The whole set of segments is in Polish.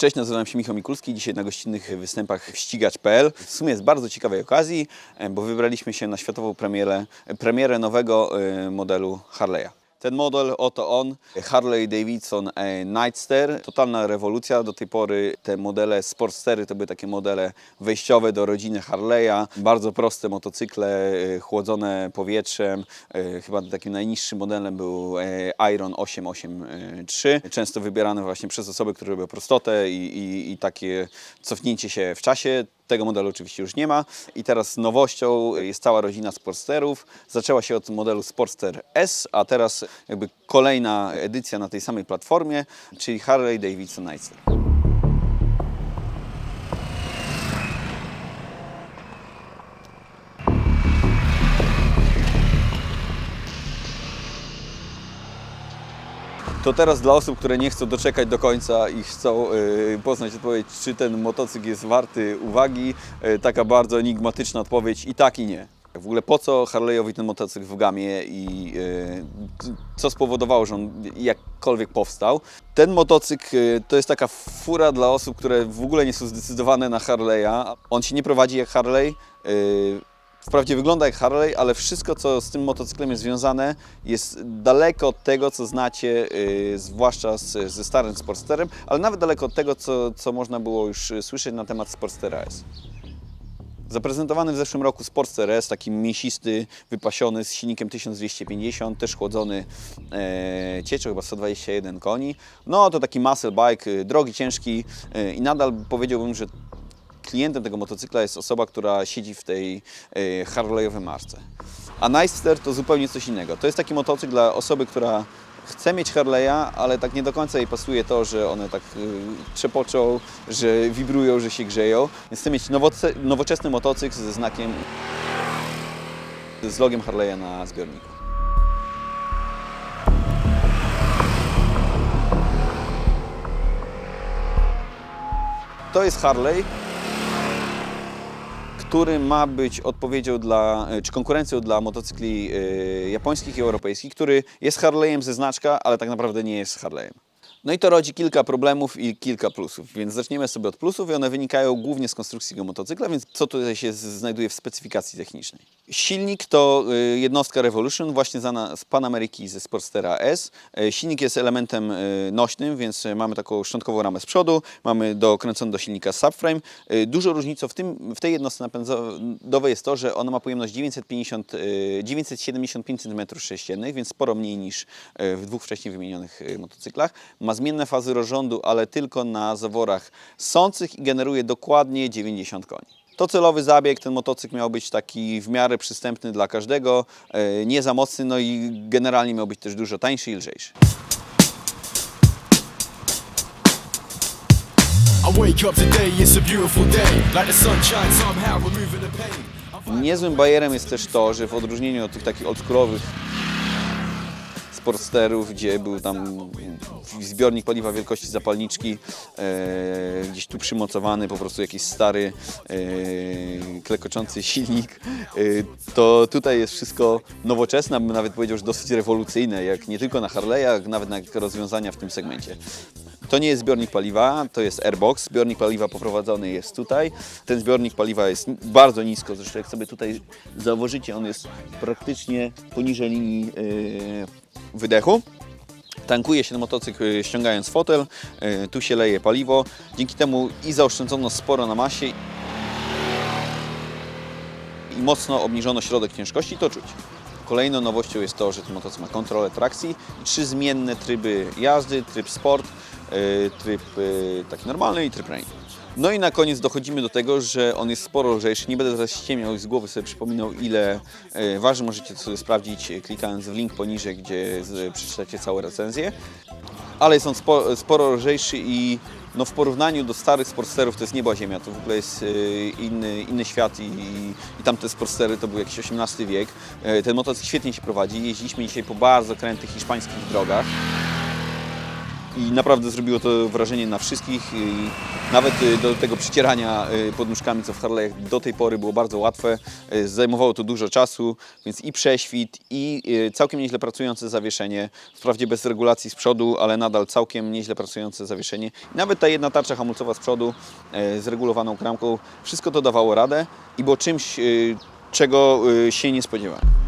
Cześć, nazywam się Michał Mikulski. Dzisiaj na gościnnych występach ścigacz.pl. W sumie z bardzo ciekawej okazji, e, bo wybraliśmy się na światową premierę, premierę nowego e, modelu Harley'a. Ten model, oto on, Harley Davidson e, Nightster. Totalna rewolucja. Do tej pory te modele Sportstery to były takie modele wejściowe do rodziny Harley'a. Bardzo proste motocykle, e, chłodzone powietrzem. E, Chyba takim najniższym modelem był Iron 883. Często wybierany właśnie przez osoby, które lubią prostotę i, i, i takie cofnięcie się w czasie. Tego modelu oczywiście już nie ma. I teraz nowością jest cała rodzina Sportsterów. Zaczęła się od modelu Sportster S, a teraz jakby kolejna edycja na tej samej platformie, czyli Harley Davidson Nightster. To teraz dla osób, które nie chcą doczekać do końca i chcą y, poznać odpowiedź, czy ten motocykl jest warty uwagi, y, taka bardzo enigmatyczna odpowiedź i tak i nie. W ogóle po co Harley'owi ten motocykl w gamie i y, co spowodowało, że on jakkolwiek powstał. Ten motocykl to jest taka fura dla osób, które w ogóle nie są zdecydowane na Harley'a. On się nie prowadzi jak Harley. Wprawdzie wygląda jak Harley, ale wszystko, co z tym motocyklem jest związane, jest daleko od tego, co znacie, yy, zwłaszcza z, ze starym Sportsterem, ale nawet daleko od tego, co, co można było już y, słyszeć na temat Sportstera S. Zaprezentowany w zeszłym roku Sportster S, taki mięsisty, wypasiony z silnikiem 1250, też chłodzony e, cieczą, chyba 121 koni. No to taki muscle bike, y, drogi, ciężki y, i nadal powiedziałbym, że klientem tego motocykla jest osoba, która siedzi w tej e, Harley'owej marce. A Nightster to zupełnie coś innego. To jest taki motocykl dla osoby, która chce mieć Harley'a, ale tak nie do końca jej pasuje to, że one tak y, trzepoczą, że wibrują, że się grzeją. Więc chce mieć nowoczesny motocykl ze znakiem, z logiem Harley'a na zbiorniku. To jest Harley, który ma być odpowiedzią dla, czy konkurencją dla motocykli y, japońskich i europejskich, który jest Harley'em ze znaczka, ale tak naprawdę nie jest Harley'em. No i to rodzi kilka problemów i kilka plusów, więc zaczniemy sobie od plusów i one wynikają głównie z konstrukcji tego motocykla, więc co tutaj się znajduje w specyfikacji technicznej. Silnik to y, jednostka Revolution, właśnie znana z Pan Ameryki ze Sportstera S. Y, Silnik jest elementem y, nośnym, więc mamy taką szczątkową ramę z przodu, mamy dokręcony do silnika subframe. Dużą różnicą w, tym, w tej jednostce napędowej jest to, że ona ma pojemność 950, y, 975 cm3, więc sporo mniej niż w dwóch wcześniej wymienionych motocyklach. Ma zmienne fazy rozrządu, ale tylko na zaworach sących i generuje dokładnie 90 koni. To celowy zabieg, ten motocykl miał być taki w miarę przystępny dla każdego, e, nie za mocny, no i generalnie miał być też dużo tańszy i lżejszy. Niezłym bajerem jest też to, że w odróżnieniu od tych takich oldschoolowych sportsterów, gdzie był tam zbiornik paliwa wielkości zapalniczki, e, gdzieś tu przymocowany po prostu jakiś stary, e, klekoczący silnik, e, to tutaj jest wszystko nowoczesne, bym nawet powiedział, że dosyć rewolucyjne, jak nie tylko na Harley'ach, nawet na rozwiązania w tym segmencie. To nie jest zbiornik paliwa, to jest airbox. Zbiornik paliwa poprowadzony jest tutaj. Ten zbiornik paliwa jest bardzo nisko, zresztą jak sobie tutaj zauważycie, on jest praktycznie poniżej linii yy, wydechu. Tankuje się motocykl yy, ściągając fotel, yy, tu się leje paliwo. Dzięki temu i zaoszczędzono sporo na masie i mocno obniżono środek ciężkości, to czuć. Kolejną nowością jest to, że ten motocykl ma kontrolę trakcji i trzy zmienne tryby jazdy, tryb sport, y, tryb y, taki normalny i tryb rain. No i na koniec dochodzimy do tego, że on jest sporo lżejszy. Nie będę teraz ściemiał i z głowy sobie przypominał ile y, waży. Możecie to sobie sprawdzić klikając w link poniżej, gdzie przeczytacie całą recenzję ale jest on spo, sporo lżejszy i no w porównaniu do starych sportsterów to jest nieba ziemia, to w ogóle jest y, inny, inny świat i, i tamte sportstery to był jakiś XVIII wiek. Y, Ten motocykl świetnie się prowadzi, jeździliśmy dzisiaj po bardzo krętych hiszpańskich drogach. I naprawdę zrobiło to wrażenie na wszystkich i nawet y, do tego przycierania y, podnóżkami, co w Harley'ach do tej pory było bardzo łatwe. Y, Zajmowało to dużo czasu, więc i prześwit, i całkiem nieźle pracujące zawieszenie, wprawdzie bez regulacji z przodu, ale nadal całkiem nieźle pracujące zawieszenie. Nawet ta jedna tarcza hamulcowa z przodu z regulowaną kramką, wszystko to dawało radę i było czymś, czego się nie spodziewałem.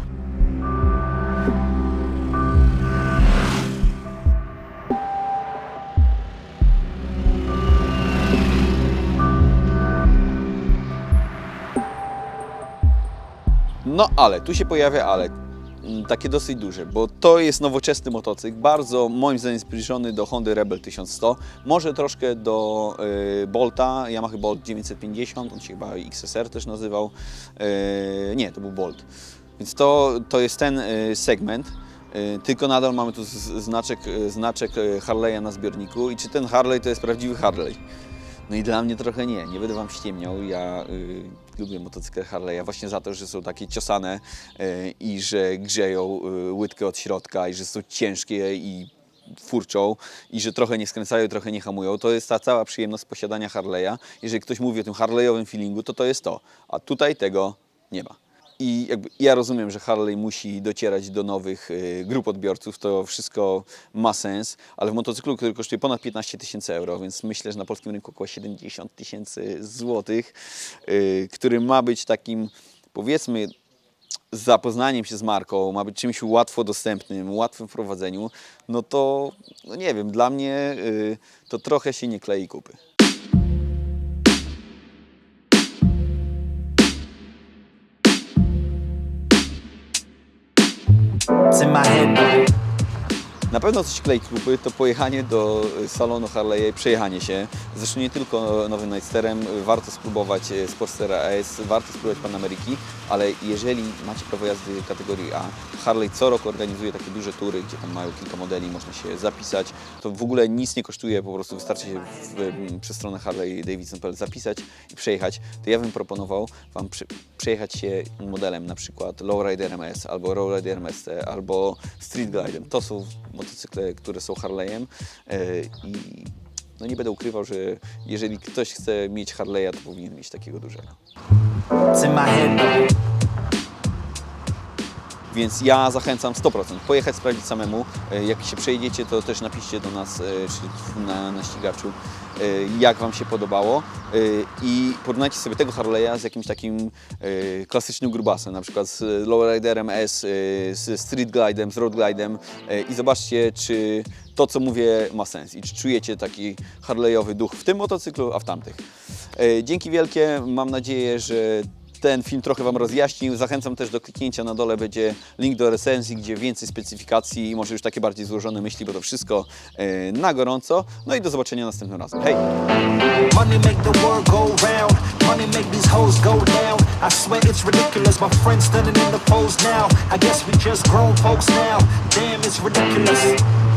No ale, tu się pojawia ale, mm, takie dosyć duże, bo to jest nowoczesny motocykl, bardzo moim zdaniem zbliżony do Hondy Rebel 1100, może troszkę do y, Bolta, Yamaha Bolt 950, on się chyba XSR też nazywał, y, nie, to był Bolt. Więc to, to jest ten y, segment, y, tylko nadal mamy tu znaczek, y, znaczek y, Harley'a na zbiorniku i czy ten Harley to jest prawdziwy Harley? No i dla mnie trochę nie, nie będę Wam ściemniał. Ja y, lubię motocykle Harley'a właśnie za to, że są takie ciosane y, i że grzeją y, łydkę od środka i że są ciężkie i furczą i że trochę nie skręcają, trochę nie hamują. To jest ta cała przyjemność posiadania Harley'a. Jeżeli ktoś mówi o tym Harley'owym feelingu, to to jest to. A tutaj tego nie ma. I jakby ja rozumiem, że Harley musi docierać do nowych y, grup odbiorców, to wszystko ma sens, ale w motocyklu, który kosztuje ponad 15 tysięcy euro, więc myślę, że na polskim rynku około 70 tysięcy złotych, y, który ma być takim, powiedzmy, zapoznaniem się z marką, ma być czymś łatwo dostępnym, łatwym w prowadzeniu, no to, no nie wiem, dla mnie y, to trochę się nie klei kupy. In my head. Na pewno coś klei kupy to pojechanie do y, salonu Harley'a i przejechanie się. Zresztą nie tylko nowym Nightsterem, warto spróbować y, Sportstera AS, warto spróbować Panameriki, ale jeżeli macie prawo jazdy kategorii A, Harley co roku organizuje takie duże tury, gdzie tam mają kilka modeli, można się zapisać. To w ogóle nic nie kosztuje, po prostu wystarczy się w, w, przez stronę Harley Davidson.pl zapisać i przejechać. To ja bym proponował Wam przy, przejechać się modelem na przykład Lowrider MS albo Lowrider MST albo Street Glidem. To są motocykle, które są Harley'em e, i no nie będę ukrywał, że jeżeli ktoś chce mieć Harley'a, to powinien mieć takiego dużego. It's in my head. Więc ja zachęcam 100%. Pojechać, sprawdzić samemu. E, Jak się przejedziecie, to też napiszcie do nas e, na, na ścigaczu, e, jak Wam się podobało. I porównajcie sobie tego Harley'a z jakimś takim klasycznym grubasem, na przykład z Lowriderem S, z Street Glidem, z Road Glidem e, i zobaczcie, czy to, co mówię, ma sens i czy czujecie taki Harley'owy duch w tym motocyklu, a w tamtych. E, Dzięki wielkie. Mam nadzieję, że ten film trochę Wam rozjaśnił. Zachęcam też do kliknięcia na dole, będzie link do recenzji, gdzie więcej specyfikacji i może już takie bardziej złożone myśli, bo to wszystko e, na gorąco. No i do zobaczenia następnym razem. Hej! I it's ridiculous.